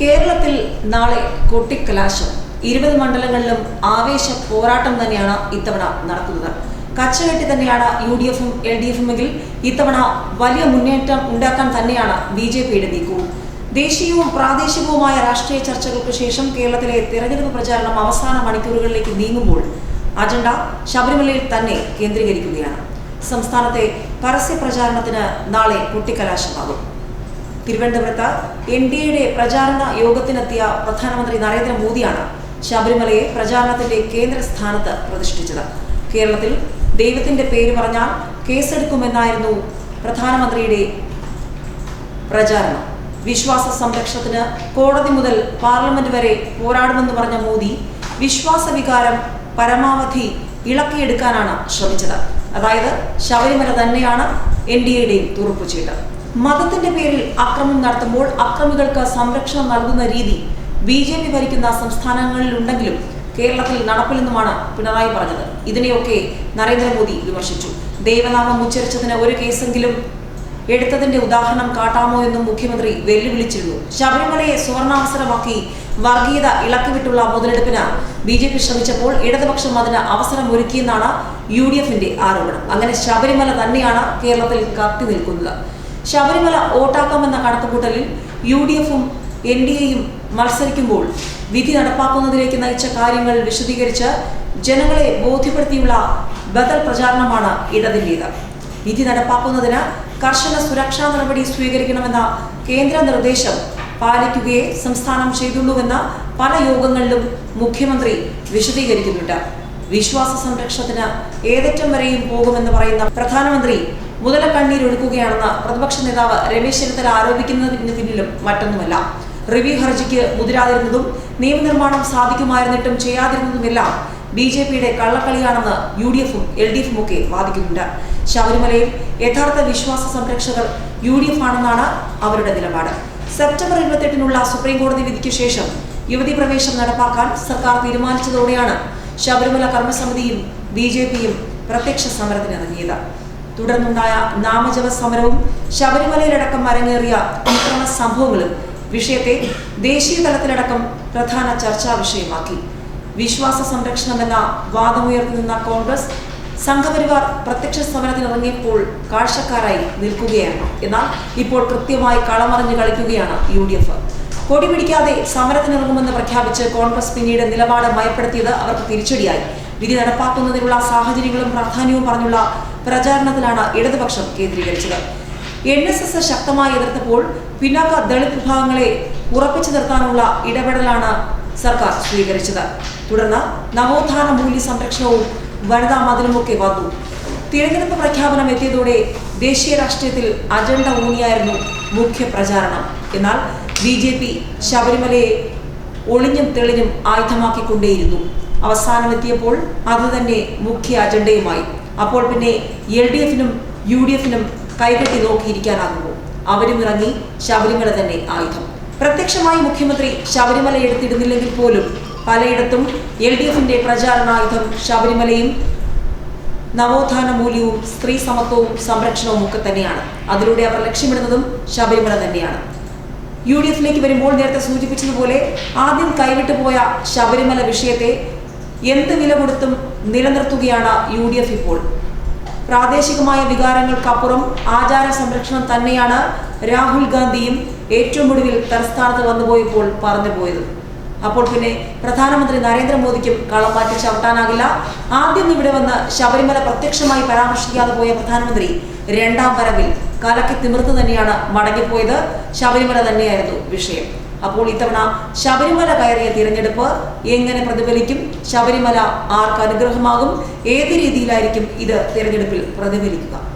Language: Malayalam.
കേരളത്തിൽ നാളെ കൊട്ടിക്കലാശം. ഇരുപത് മണ്ഡലങ്ങളിലും ആവേശ പോരാട്ടം തന്നെയാണ് ഇത്തവണ നടക്കുന്നത്. കച്ചകെട്ടി തന്നെയാണ് യു ഡി എഫും എൽ ഡി എഫും എങ്കിൽ ഇത്തവണ വലിയ മുന്നേറ്റം ഉണ്ടാക്കാൻ തന്നെയാണ് ബി ജെ പിയുടെ നീക്കവും. ദേശീയവും പ്രാദേശികവുമായ രാഷ്ട്രീയ ചർച്ചകൾക്ക് ശേഷം കേരളത്തിലെ തെരഞ്ഞെടുപ്പ് പ്രചാരണം അവസാന മണിക്കൂറുകളിലേക്ക് നീങ്ങുമ്പോൾ അജണ്ട ശബരിമലയിൽ തന്നെ കേന്ദ്രീകരിക്കുകയാണ്. സംസ്ഥാനത്തെ പരസ്യ പ്രചാരണത്തിന് നാളെ കൊട്ടിക്കലാശമാകും. തിരുവനന്തപുരത്ത് എൻ ഡി എയുടെ പ്രചാരണ യോഗത്തിനെത്തിയ പ്രധാനമന്ത്രി നരേന്ദ്രമോദിയാണ് ശബരിമലയെ പ്രചാരണത്തിന്റെ കേന്ദ്ര സ്ഥാനത്ത് പ്രതിഷ്ഠിച്ചത്. കേരളത്തിൽ ദൈവത്തിന്റെ പേര് പറഞ്ഞാൽ കേസെടുക്കുമെന്നായിരുന്നു പ്രധാനമന്ത്രിയുടെ പ്രചാരണം. വിശ്വാസ സംരക്ഷണത്തിന് കോടതി മുതൽ പാർലമെന്റ് വരെ പോരാടുമെന്ന് പറഞ്ഞ മോദി വിശ്വാസ വികാരം പരമാവധി ഇളക്കിയെടുക്കാനാണ് ശ്രമിച്ചത്. അതായത് ശബരിമല തന്നെയാണ് എൻ ഡി എയുടെയും തുറപ്പുചീട്ട്. മതത്തിന്റെ പേരിൽ അക്രമം നടത്തുമ്പോൾ അക്രമികൾക്ക് സംരക്ഷണം നൽകുന്ന രീതി ബി ജെ പി ഭരിക്കുന്ന സംസ്ഥാനങ്ങളിലുണ്ടെങ്കിലും കേരളത്തിൽ നടപ്പില്ലെന്നുമാണ് പിണറായി പറഞ്ഞത്. ഇതിനെയൊക്കെ നരേന്ദ്രമോദി വിമർശിച്ചു. ദേവനാമം ഉച്ചരിച്ചതിന് ഒരു കേസെങ്കിലും എടുത്തതിന്റെ ഉദാഹരണം കാട്ടാമോ എന്നും മുഖ്യമന്ത്രി വെല്ലുവിളിച്ചിരുന്നു. ശബരിമലയെ സുവർണാവസരമാക്കി വർഗീയത ഇളക്കിവിട്ടുള്ള മുതലെടുപ്പിന് ബി ജെ പി ശ്രമിച്ചപ്പോൾ ഇടതുപക്ഷം അതിന് അവസരം ഒരുക്കിയെന്നാണ് യു ഡി എഫിന്റെ ആരോപണം. അങ്ങനെ ശബരിമല തന്നെയാണ് കേരളത്തിൽ കത്തി നിൽക്കുന്നത്. ശബരിമല വോട്ടാക്കാമെന്ന കണക്കുകൂട്ടലിൽ യു ഡി എഫും എൻ ഡി എയും മത്സരിക്കുമ്പോൾ വിധി നടപ്പാക്കുന്നതിലേക്ക് നയിച്ച കാര്യങ്ങൾ വിശദീകരിച്ച് ജനങ്ങളെ ബോധ്യപ്പെടുത്തിയുള്ള ബദൽ പ്രചാരണമാണ് ഇടതിന്റേത് വിധി നടപ്പാക്കുന്നതിന് കർശന സുരക്ഷാ നടപടി സ്വീകരിക്കണമെന്ന കേന്ദ്ര നിർദ്ദേശം പാലിക്കുകയെ സംസ്ഥാനം ചെയ്തുള്ളൂവെന്ന് പല യോഗങ്ങളിലും മുഖ്യമന്ത്രി വിശദീകരിക്കുന്നുണ്ട്. വിശ്വാസ സംരക്ഷണത്തിന് ഏതറ്റം വരെയും പോകുമെന്ന് പറയുന്ന പ്രധാനമന്ത്രി മുതലക്കണ്ണീരൊഴുക്കുകയാണെന്ന് പ്രതിപക്ഷ നേതാവ് രമേശ് ചെന്നിത്തല ആരോപിക്കുന്നതിന് പിന്നിലും മറ്റൊന്നുമല്ല. റിവ്യൂ ഹർജിക്ക് മുതിരാതിരുന്നതും നിയമനിർമ്മാണം സാധിക്കുമായിരുന്നിട്ടും ചെയ്യാതിരുന്നതുമെല്ലാം ബി ജെ പിയുടെ കള്ളക്കളിയാണെന്ന് യു ഡി എഫും എൽ ഡി എഫും ഒക്കെ വാദിക്കുന്നുണ്ട്. ശബരിമലയിൽ യഥാർത്ഥ വിശ്വാസ സംരക്ഷകർ യു ഡി എഫ് ആണെന്നാണ് അവരുടെ നിലപാട്. സെപ്റ്റംബർ ഇരുപത്തെട്ടിനുള്ള സുപ്രീം കോടതി വിധിക്ക് ശേഷം യുവതി പ്രവേശം നടപ്പാക്കാൻ സർക്കാർ തീരുമാനിച്ചതോടെയാണ് ശബരിമല കർമ്മസമിതിയും ബി ജെ പിയും പ്രത്യക്ഷ സമരത്തിനിറങ്ങിയത്. തുടർന്നുണ്ടായ നാമജപ സമരവും ശബരിമലയിലടക്കം അരങ്ങേറിയ അക്രമ സംഭവങ്ങളും വിഷയത്തെ ദേശീയ തലത്തിലടക്കം പ്രധാന ചർച്ചാ വിഷയമാക്കി. വിശ്വാസ സംരക്ഷണം എന്ന വാദമുയർത്തി കോൺഗ്രസ് സംഘപരിവാർ പ്രത്യക്ഷ സമരത്തിനിറങ്ങിയപ്പോൾ കാഴ്ചക്കാരായി നിൽക്കുകയാണ്. എന്നാൽ ഇപ്പോൾ കൃത്യമായി കളമറിഞ്ഞ് കളിക്കുകയാണ് യു ഡി എഫ് കൊടി പിടിക്കാതെ സമരത്തിനിറങ്ങുമെന്ന് പ്രഖ്യാപിച്ച് കോൺഗ്രസ് പിന്നീട് നിലപാട് മയപ്പെടുത്തിയത് അവർക്ക് തിരിച്ചടിയായി. വിധി നടപ്പാക്കുന്നതിനുള്ള സാഹചര്യങ്ങളും പ്രാധാന്യവും പറഞ്ഞുള്ള പ്രചാരണത്തിലാണ് ഇടതുപക്ഷം കേന്ദ്രീകരിച്ചത്. എൻ എസ് എസ് ശക്തമായി എതിർത്തപ്പോൾ പിന്നാക്ക ദളിത് വിഭാഗങ്ങളെ ഉറപ്പിച്ചു നിർത്താനുള്ള ഇടപെടലാണ് സർക്കാർ സ്വീകരിച്ചത്. തുടർന്ന് നവോത്ഥാന മൂല്യ സംരക്ഷണവും വനിതാ മതിലുമൊക്കെ വന്നു. തിരഞ്ഞെടുപ്പ് പ്രഖ്യാപനം എത്തിയതോടെ ദേശീയ രാഷ്ട്രീയത്തിൽ അജണ്ട ഊന്നിയായിരുന്നു മുഖ്യ പ്രചാരണം. എന്നാൽ ബി ജെ പി ശബരിമലയെ ഒളിഞ്ഞും തെളിഞ്ഞും ആയുധമാക്കിക്കൊണ്ടേയിരുന്നു. അവസാനം അത് തന്നെ മുഖ്യ അജണ്ടയുമായി. അപ്പോൾ പിന്നെ എൽ ഡി എഫിനും യു ഡി എഫിനും കൈകെട്ടി നോക്കിയിരിക്കാനാകുമോ അവരും ഇറങ്ങി ശബരിമല തന്നെ ആയുധം. പ്രത്യക്ഷമായി മുഖ്യമന്ത്രി ശബരിമല എടുത്തിടുന്നില്ലെങ്കിൽ പോലും പലയിടത്തും എൽ ഡി എഫിന്റെ പ്രചാരണായുധം ശബരിമലയും നവോത്ഥാന മൂല്യവും സ്ത്രീ സമത്വവും സംരക്ഷണവും ഒക്കെ തന്നെയാണ്. അതിലൂടെ അവർ ലക്ഷ്യമിടുന്നതും ശബരിമല തന്നെയാണ്. യു ഡി എഫിലേക്ക് വരുമ്പോൾ നേരത്തെ സൂചിപ്പിച്ചതുപോലെ ആദ്യം കൈവിട്ടുപോയ ശബരിമല വിഷയത്തെ എന്ത് വില കൊടുത്തും നിലനിർത്തുകയാണ് യു ഡി എഫ് ഇപ്പോൾ. പ്രാദേശികമായ വികാരങ്ങൾക്കപ്പുറം ആചാര സംരക്ഷണം തന്നെയാണ് രാഹുൽ ഗാന്ധിയും ഏറ്റവും ഒടുവിൽ തലസ്ഥാനത്ത് വന്നുപോയപ്പോൾ പറഞ്ഞു പോയത്. അപ്പോൾ പിന്നെ പ്രധാനമന്ത്രി നരേന്ദ്രമോദിക്കും കളമാറ്റി ചവിട്ടാനാകില്ല. ആദ്യം ഇവിടെ വന്ന് ശബരിമല പ്രത്യക്ഷമായി പരാമർശിക്കാതെ പോയ പ്രധാനമന്ത്രി രണ്ടാം വരവിൽ കലക്കി തിമിർത്ത് തന്നെയാണ് മടങ്ങിപ്പോയത്. ശബരിമല തന്നെയായിരുന്നു വിഷയം. അപ്പോൾ ഇത്തവണ ശബരിമല കയറിയ തിരഞ്ഞെടുപ്പ് എങ്ങനെ പ്രതിഫലിക്കും? ശബരിമല ആർക്ക് അനുഗ്രഹമാകും? ഏത് രീതിയിലായിരിക്കും ഇത് തിരഞ്ഞെടുപ്പിൽ പ്രതിഫലിക്കുക?